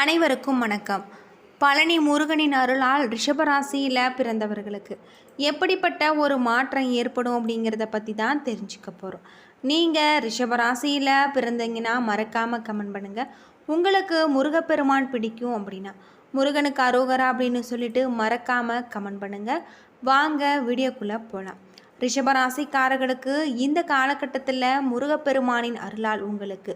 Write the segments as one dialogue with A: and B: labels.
A: அனைவருக்கும் வணக்கம். பழனி முருகனின் அருளால் ரிஷபராசியில் பிறந்தவர்களுக்கு எப்படிப்பட்ட ஒரு மாற்றம் ஏற்படும் அப்படிங்கிறத பற்றி தான் தெரிஞ்சுக்க போகிறோம் நீங்கள் ரிஷபராசியில் பிறந்தீங்கன்னா மறக்காமல் கமெண்ட் பண்ணுங்கள் உங்களுக்கு முருகப்பெருமான் பிடிக்கும் அப்படின்னா முருகனுக்கு அரோகரா அப்படின்னு சொல்லிட்டு மறக்காமல் கமெண்ட் பண்ணுங்கள் வாங்க வீடியோக்குள்ளே போகலாம் ரிஷபராசிக்காரர்களுக்கு இந்த காலகட்டத்தில் முருகப்பெருமானின் அருளால் உங்களுக்கு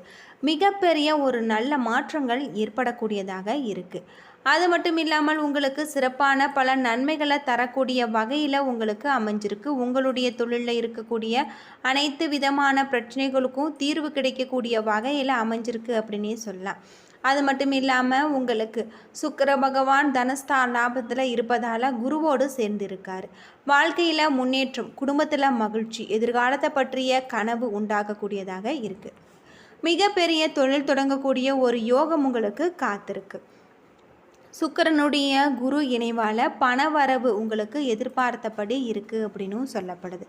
A: மிகப்பெரிய ஒரு நல்ல மாற்றங்கள் ஏற்படக்கூடியதாக இருக்குது அது மட்டும் இல்லாமல் உங்களுக்கு சிறப்பான பல நன்மைகளை தரக்கூடிய வகையில் உங்களுக்கு அமைஞ்சிருக்கு. உங்களுடைய தொழிலில் இருக்கக்கூடிய அனைத்து விதமான பிரச்சனைகளுக்கும் தீர்வு கிடைக்கக்கூடிய வகையில் அமைஞ்சிருக்கு அப்படின்னே சொல்லலாம். அது மட்டும் இல்லாமல் உங்களுக்கு சுக்கிர பகவான் தனஸ்தான் லாபத்தில் இருப்பதால் குருவோடு சேர்ந்திருக்காரு. வாழ்க்கையில் முன்னேற்றம் குடும்பத்தில் மகிழ்ச்சி எதிர்காலத்தை பற்றிய கனவு உண்டாகக்கூடியதாக இருக்குது மிகப்பெரிய தொழில் தொடங்கக்கூடிய ஒரு யோகம் உங்களுக்கு காத்திருக்கு. சுக்கிரனுடைய குரு இணைவால் பணவரவு உங்களுக்கு எதிர்பார்த்தபடி இருக்குது அப்படின்னும் சொல்லப்படுது.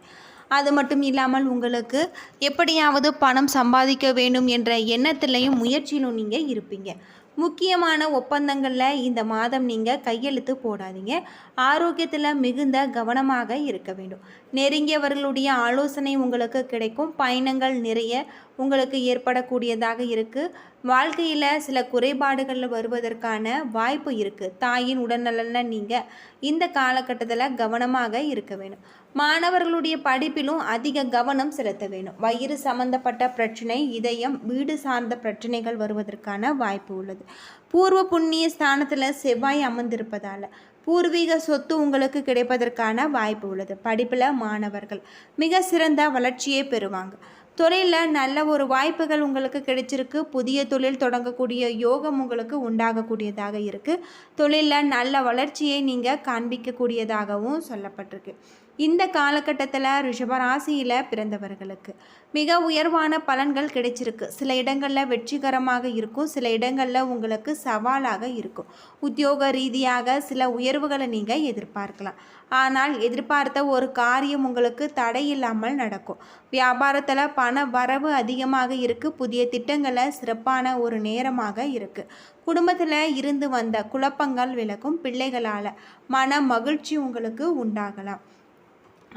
A: அது மட்டும் இல்லாமல் உங்களுக்கு எப்படியாவது பணம் சம்பாதிக்க வேண்டும் என்ற எண்ணத்திலையும் முயற்சியிலும் நீங்கள் இருப்பீங்க. முக்கியமான ஒப்பந்தங்களில் இந்த மாதம் நீங்கள் கையெழுத்து போடாதீங்க. ஆரோக்கியத்தில் மிகுந்த கவனமாக இருக்க வேண்டும். நெருங்கியவர்களுடைய ஆலோசனை உங்களுக்கு கிடைக்கும். பயணங்கள் நிறைய உங்களுக்கு ஏற்படக்கூடியதாக இருக்குது வாழ்க்கையில் சில குறைபாடுகள் வருவதற்கான வாய்ப்பு இருக்குது தாயின் உடல்நலனில் நீங்கள் இந்த காலகட்டத்தில் கவனமாக இருக்க வேணும். மாணவர்களுடைய படிப்பிலும் அதிக கவனம் செலுத்த வேணும். வயிறு சம்பந்தப்பட்ட பிரச்சனை இதயம் வீடு சார்ந்த பிரச்சனைகள் வருவதற்கான வாய்ப்பு உள்ளது. பூர்வ புண்ணிய ஸ்தானத்தில் செவ்வாய் அமர்ந்திருப்பதால் பூர்வீக சொத்து உங்களுக்கு கிடைப்பதற்கான வாய்ப்பு உள்ளது. படிப்பில் மாணவர்கள் மிக சிறந்த வளர்ச்சியை பெறுவாங்க. தொழிலில் நல்ல ஒரு வாய்ப்புகள் உங்களுக்கு கிடைச்சிருக்கு. புதிய தொழில் தொடங்கக்கூடிய யோகம் உங்களுக்கு உண்டாகக்கூடியதாக இருக்குது தொழிலில் நல்ல வளர்ச்சியை நீங்கள் காண்பிக்கக்கூடியதாகவும் சொல்லப்பட்டிருக்கு. இந்த காலகட்டத்தில் ரிஷபராசியில் பிறந்தவர்களுக்கு மிக உயர்வான பலன்கள் கிடைச்சிருக்கு. சில இடங்களில் வெற்றிகரமாக இருக்கும். சில இடங்களில் உங்களுக்கு சவாலாக இருக்கும். உத்தியோக ரீதியாக சில உயர்வுகளை நீங்கள் எதிர்பார்க்கலாம். ஆனால் எதிர்பார்த்த ஒரு காரியம் உங்களுக்கு தடை இல்லாமல் நடக்கும். வியாபாரத்தில் பண வரவு அதிகமாக இருக்குது புதிய திட்டங்களை சிறப்பான ஒரு நேரமாக இருக்குது குடும்பத்தில் இருந்து வந்த குழப்பங்கள் விலகும். பிள்ளைகளால் மன மகிழ்ச்சி உங்களுக்கு உண்டாகலாம்.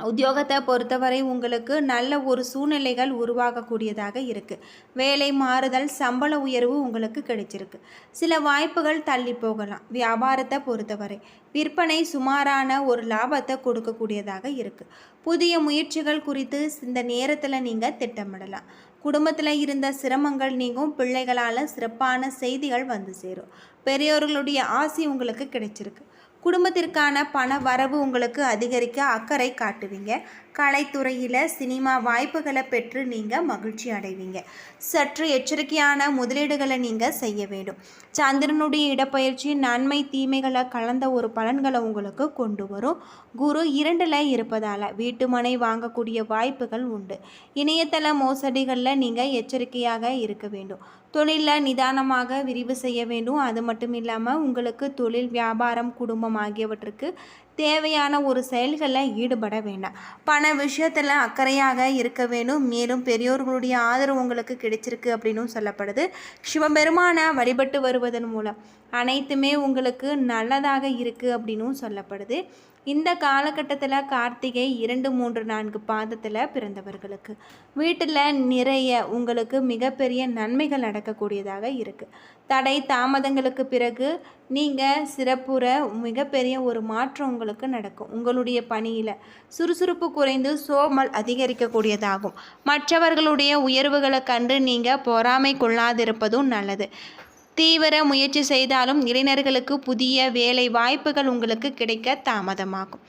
A: உத்தியோகத்தை பொறுத்தவரை உங்களுக்கு நல்ல ஒரு சூழ்நிலைகள் உருவாகக்கூடியதாக இருக்குது வேலை மாறுதல் சம்பள உயர்வு உங்களுக்கு கிடைச்சிருக்கு. சில வாய்ப்புகள் தள்ளி போகலாம். வியாபாரத்தை பொறுத்தவரை விற்பனை சுமாரான ஒரு லாபத்தை கொடுக்கக்கூடியதாக இருக்குது புதிய முயற்சிகள் குறித்து இந்த நேரத்தில் நீங்கள் திட்டமிடலாம். குடும்பத்தில் இருந்த சிரமங்கள் நீங்கும். பிள்ளைகளால் சிறப்பான செய்திகள் வந்து சேரும். பெரியோர்களுடைய ஆசி உங்களுக்கு கிடைச்சிருக்கு. குடும்பத்திற்கான பண வரவு உங்களுக்கு அதிகரிக்க அக்கறை காட்டுவீங்க. கலைத்துறையில் சினிமா வாய்ப்புகளை பெற்று நீங்கள் மகிழ்ச்சி அடைவீங்க. சற்று எச்சரிக்கையான முதலீடுகளை நீங்கள் செய்ய வேண்டும். சந்திரனுடைய இடப்பயிற்சி நன்மை தீமைகளை கலந்த ஒரு பலன்களை உங்களுக்கு கொண்டு வரும். குரு இரண்டில் இருப்பதால் வீட்டு மனை வாங்கக்கூடிய வாய்ப்புகள் உண்டு. இணையதள மோசடிகளில் நீங்கள் எச்சரிக்கையாக இருக்க வேண்டும். தொழிலில் நிதானமாக விரிவு செய்ய வேண்டும். அது மட்டும் இல்லாமல் உங்களுக்கு தொழில் வியாபாரம் குடும்பம் ஆகியவற்றுக்கு தேவையான ஒரு செயல்களில் ஈடுபட வேண்டாம். பண விஷயத்தில் அக்கறையாக இருக்க வேணும். மேலும் பெரியோர்களுடைய ஆதரவு உங்களுக்கு கிடைச்சிருக்கு அப்படின்னும் சொல்லப்படுது. சிவபெருமான வழிபட்டு வருவதன் மூலம். அனைத்துமே உங்களுக்கு நல்லதாக இருக்குது அப்படின்னும் சொல்லப்படுது. இந்த காலகட்டத்தில் கார்த்திகை இரண்டு மூன்று நான்கு பாதத்தில் பிறந்தவர்களுக்கு. வீட்டில் நிறைய உங்களுக்கு மிகப்பெரிய நன்மைகள் நடக்கக்கூடியதாக இருக்குது தடை தாமதங்களுக்கு பிறகு நீங்கள் சிறப்புற மிகப்பெரிய ஒரு மாற்றம் உங்களுக்கு நடக்கும். உங்களுடைய பணியில் சுறுசுறுப்பு குறைந்து சோமல் அதிகரிக்கக்கூடியதாகும். மற்றவர்களுடைய உயர்வுகளை கண்டு நீங்கள் பொறாமை கொள்ளாதிருப்பதும் நல்லது. தீவிர முயற்சி செய்தாலும் இளைஞர்களுக்கு புதிய வேலை வாய்ப்புகள் உங்களுக்கு கிடைக்க தாமதமாகும்.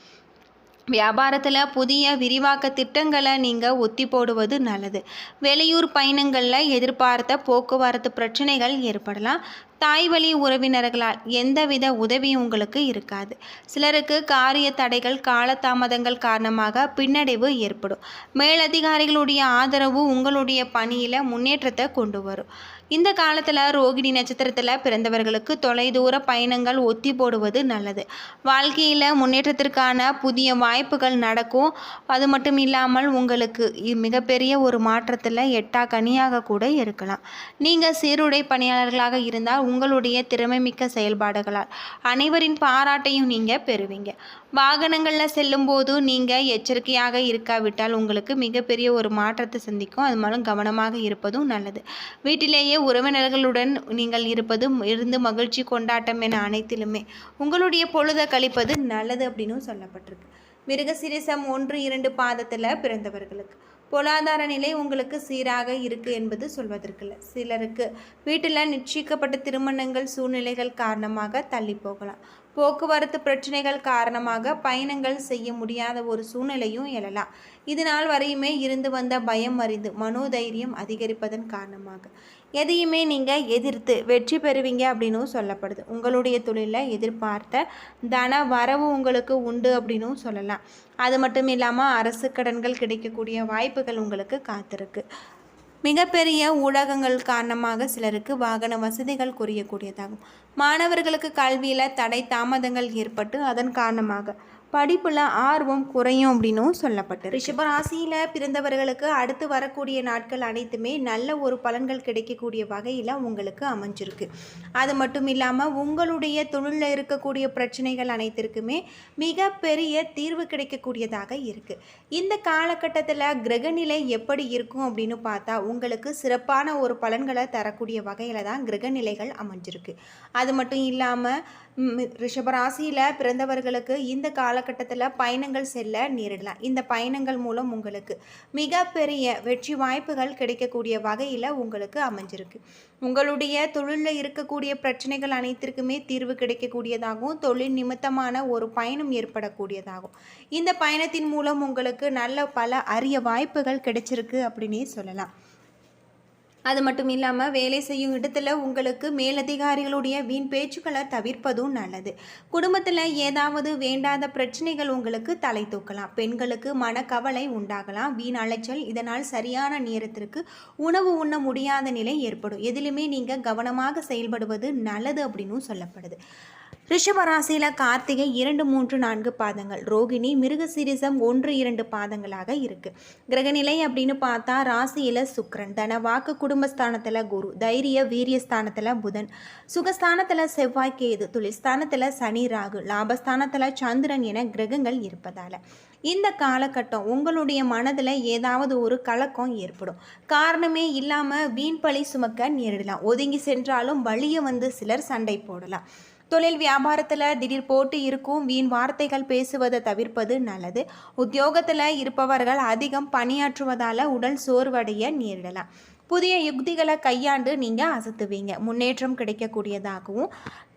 A: வியாபாரத்தில் புதிய விரிவாக்க திட்டங்களை நீங்கள் ஒத்தி போடுவது நல்லது. வெளியூர் பயணங்களில் எதிர்பார்த்த போக்குவரத்து பிரச்சனைகள் ஏற்படலாம். தாய் வழி உறவினர்களால் எந்தவித உதவியும் உங்களுக்கு இருக்காது. சிலருக்கு காரிய தடைகள் காலதாமதங்கள் காரணமாக பின்னடைவு ஏற்படும். மேலதிகாரிகளுடைய ஆதரவு உங்களுடைய பணியில் முன்னேற்றத்தை கொண்டு வரும். இந்த காலத்தில் ரோகிணி நட்சத்திரத்தில் பிறந்தவர்களுக்கு தொலைதூர பயணங்கள் ஒத்தி போடுவது நல்லது. வாழ்க்கையில் முன்னேற்றத்திற்கான புதிய வாய்ப்புகள் நடக்கும். அது மட்டும் இல்லாமல் உங்களுக்கு இ- மிகப்பெரிய ஒரு மாற்றத்தில் எட்டா கனியாக கூட இருக்கலாம். நீங்கள் சீருடை பணியாளர்களாக இருந்தால் உங்களுடைய திறமைமிக்க செயல்பாடுகளால் அனைவரின் பாராட்டையும் நீங்கள் பெறுவீங்க. வாகனங்களில் செல்லும்போது நீங்கள் எச்சரிக்கையாக இருக்காவிட்டால் உங்களுக்கு மிகப்பெரிய ஒரு மாற்றத்தை சந்திக்கும். அது மூலம் கவனமாக இருப்பதும் நல்லது. வீட்டிலேயே உறவினர்களுடன் நீங்கள் இருப்பதும் இருந்து மகிழ்ச்சி கொண்டாட்டம் என அனைத்திலுமே. உங்களுடைய பொழுதை கழிப்பது நல்லது அப்படின்னு சொல்லப்பட்டிருக்கு. மிருகசிரிசம் ஒன்று இரண்டு பாதத்தில் பிறந்தவர்களுக்கு. பொருளாதார நிலை உங்களுக்கு சீராக இருக்குது என்பது சொல்வதற்கில்ல சிலருக்கு வீட்டில் நிச்சயிக்கப்பட்ட திருமணங்கள் சூழ்நிலைகள் காரணமாக தள்ளி போகலாம். போக்குவரத்து பிரச்சனைகள் காரணமாக பயணங்கள் செய்ய முடியாத ஒரு சூழ்நிலையும் எழலாம். இது நாள் வரையுமே இருந்து வந்த பயம் அறிந்து மனோதைரியம் அதிகரிப்பதன் காரணமாக. எதையுமே நீங்கள் எதிர்த்து வெற்றி பெறுவீங்க அப்படின்னும் சொல்லப்படுது. உங்களுடைய தொழிலில் எதிர்பார்த்த தன வரவு உங்களுக்கு உண்டு அப்படின்னும் சொல்லலாம். அது மட்டும் இல்லாமல் அரசு கடன்கள் கிடைக்கக்கூடிய வாய்ப்புகள் உங்களுக்கு காத்திருக்கு. மிகப்பெரிய ஊடகங்கள் காரணமாக சிலருக்கு வாகன வசதிகள் குறையக்கூடியதாகும். மாணவர்களுக்கு கல்வியில் தடை தாமதங்கள் ஏற்பட்டு அதன் காரணமாக படிப்பில் ஆர்வம் குறையும் அப்படின்னும் சொல்லப்பட்டு ரிஷபராசியில் பிறந்தவர்களுக்கு அடுத்து வரக்கூடிய நாட்கள் அனைத்துமே நல்ல ஒரு பலன்கள் கிடைக்கக்கூடிய வகையில் உங்களுக்கு அமைஞ்சிருக்கு. அது மட்டும் இல்லாமல் உங்களுடைய தொழிலில் இருக்கக்கூடிய பிரச்சனைகள் அனைத்திற்குமே மிகப்பெரிய தீர்வு கிடைக்கக்கூடியதாக இருக்குது இந்த காலகட்டத்தில் கிரகநிலை எப்படி இருக்கும் அப்படின்னு பார்த்தா உங்களுக்கு சிறப்பான ஒரு பலன்களை தரக்கூடிய வகையில் தான் கிரகநிலைகள் அமைஞ்சிருக்கு. அது மட்டும் இல்லாமல் ரிஷபராசியில் பிறந்தவர்களுக்கு இந்த கால காலகட்டத்தில் பயணங்கள் செல்ல நேரிடலாம். இந்த பயணங்கள் மூலம் உங்களுக்கு மிகப்பெரிய வெற்றி வாய்ப்புகள் கிடைக்கக்கூடிய வகையில் உங்களுக்கு அமைஞ்சிருக்கு. உங்களுடைய தொழிலில் இருக்கக்கூடிய பிரச்சனைகள் அனைத்திற்குமே தீர்வு கிடைக்கக்கூடியதாகவும் தொழில் நிமித்தமான ஒரு பயணம் ஏற்படக்கூடியதாகும். இந்த பயணத்தின் மூலம் உங்களுக்கு நல்ல பல அரிய வாய்ப்புகள் கிடைச்சிருக்கு அப்படின்னே சொல்லலாம். அது மட்டும் இல்லாமல் வேலை செய்யும் இடத்துல உங்களுக்கு மேலதிகாரிகளுடைய வீண் பேச்சுக்களை தவிர்ப்பதும் நல்லது. குடும்பத்தில் ஏதாவது வேண்டாத பிரச்சனைகள் உங்களுக்கு தலை தூக்கலாம். பெண்களுக்கு மனக்கவலை உண்டாகலாம். வீண் அலைச்சல் இதனால் சரியான நேரத்திற்கு உணவு உண்ண முடியாத நிலை ஏற்படும். எதிலுமே நீங்கள் கவனமாக செயல்படுவது நல்லது அப்படின்னும் சொல்லப்படுது. ரிஷபராசியில் கார்த்திகை இரண்டு மூன்று நான்கு பாதங்கள். ரோகிணி மிருகசிரிசம் ஒன்று இரண்டு பாதங்களாக இருக்குது கிரகநிலை அப்படின்னு பார்த்தா ராசியில் சுக்ரன் தன வாக்கு குடும்பஸ்தானத்தில் குரு. தைரிய வீரியஸ்தானத்தில் புதன். சுகஸ்தானத்தில் செவ்வாய் கேது. தொழில்ஸ்தானத்தில் சனி ராகு. லாபஸ்தானத்தில் சந்திரன் என கிரகங்கள் இருப்பதால். இந்த காலகட்டம் உங்களுடைய மனதில் ஏதாவது ஒரு கலக்கம் ஏற்படும். காரணமே இல்லாமல் வீண் பழி சுமக்க நேரிடலாம். ஒதுங்கி சென்றாலும் வழியை வந்து சிலர் சண்டை போடலாம். தொழில் வியாபாரத்தில் திடீர் போட்டு இருக்கும் வீண் வார்த்தைகள் பேசுவதை தவிர்ப்பது நல்லது. உத்தியோகத்தில் இருப்பவர்கள் அதிகம் பணியாற்றுவதால் உடல் சோர்வடைய நேரிடலாம். புதிய யுக்திகளை கையாண்டு நீங்கள் அசத்துவீங்க. முன்னேற்றம் கிடைக்கக்கூடியதாகவும்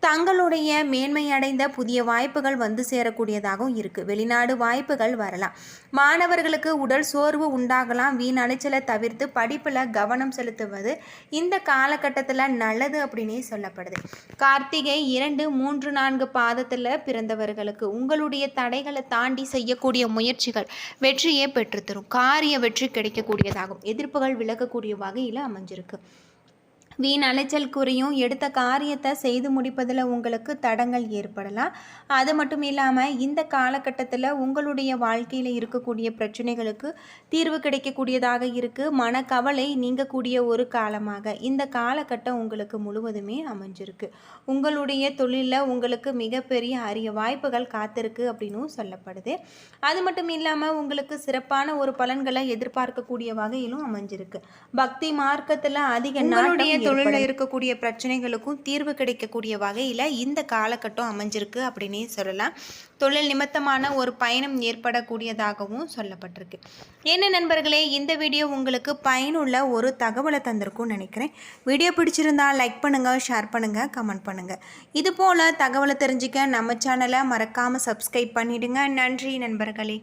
A: தங்களுடைய மேன்மையடைந்த புதிய வாய்ப்புகள் வந்து சேரக்கூடியதாகவும் இருக்குது வெளிநாடு வாய்ப்புகள் வரலாம். மாணவர்களுக்கு உடல் சோர்வு உண்டாகலாம். வீண் அலைச்சலை தவிர்த்து படிப்பில் கவனம் செலுத்துவது இந்த காலகட்டத்தில் நல்லது அப்படின்னே சொல்லப்படுது. கார்த்திகை இரண்டு மூன்று நான்கு பாதத்தில் பிறந்தவர்களுக்கு உங்களுடைய தடைகளை தாண்டி செய்யக்கூடிய முயற்சிகள் வெற்றியை பெற்றுத்தரும் காரிய வெற்றி கிடைக்கக்கூடியதாகும். எதிர்ப்புகள் விலகக்கூடிய வகையில் அமைஞ்சிருக்கு. வீண் அலைச்சல் குறையும் எடுத்த காரியத்தை செய்து முடிப்பதில் உங்களுக்கு தடங்கள் ஏற்படலாம். அது மட்டும் இல்லாமல் இந்த காலகட்டத்தில் உங்களுடைய வாழ்க்கையில் இருக்கக்கூடிய பிரச்சனைகளுக்கு தீர்வு கிடைக்கக்கூடியதாக இருக்குது மனக்கவலை நீங்கக்கூடிய ஒரு காலமாக இந்த காலகட்டம் உங்களுக்கு முழுவதுமே அமைஞ்சிருக்கு. உங்களுடைய தொழிலில் உங்களுக்கு மிகப்பெரிய அரிய வாய்ப்புகள் காத்திருக்கு அப்படின்னும் சொல்லப்படுது. அது மட்டும் இல்லாமல் உங்களுக்கு சிறப்பான ஒரு பலன்களை எதிர்பார்க்கக்கூடிய வகையிலும் அமைஞ்சிருக்கு. பக்தி மார்க்கத்தில் அதிக உங்களுடைய தொழிலில் இருக்கக்கூடிய பிரச்சனைகளுக்கும் தீர்வு கிடைக்கக்கூடிய வகையில் இந்த காலகட்டம் அமைஞ்சிருக்கு அப்படின்னே சொல்லலாம். தொழில் நிமித்தமான ஒரு பயணம் ஏற்படக்கூடியதாகவும் சொல்லப்பட்டிருக்கு. என்ன நண்பர்களே இந்த வீடியோ உங்களுக்கு பயனுள்ள ஒரு தகவலை தந்திருக்கும்னு நினைக்கிறேன். வீடியோ பிடிச்சிருந்தா லைக் பண்ணுங்கள் ஷேர் பண்ணுங்கள் கமெண்ட் பண்ணுங்கள் இது போல் தகவலை தெரிஞ்சுக்க நம்ம சேனலை மறக்காமல் சப்ஸ்கிரைப் பண்ணிடுங்க. நன்றி நண்பர்களே.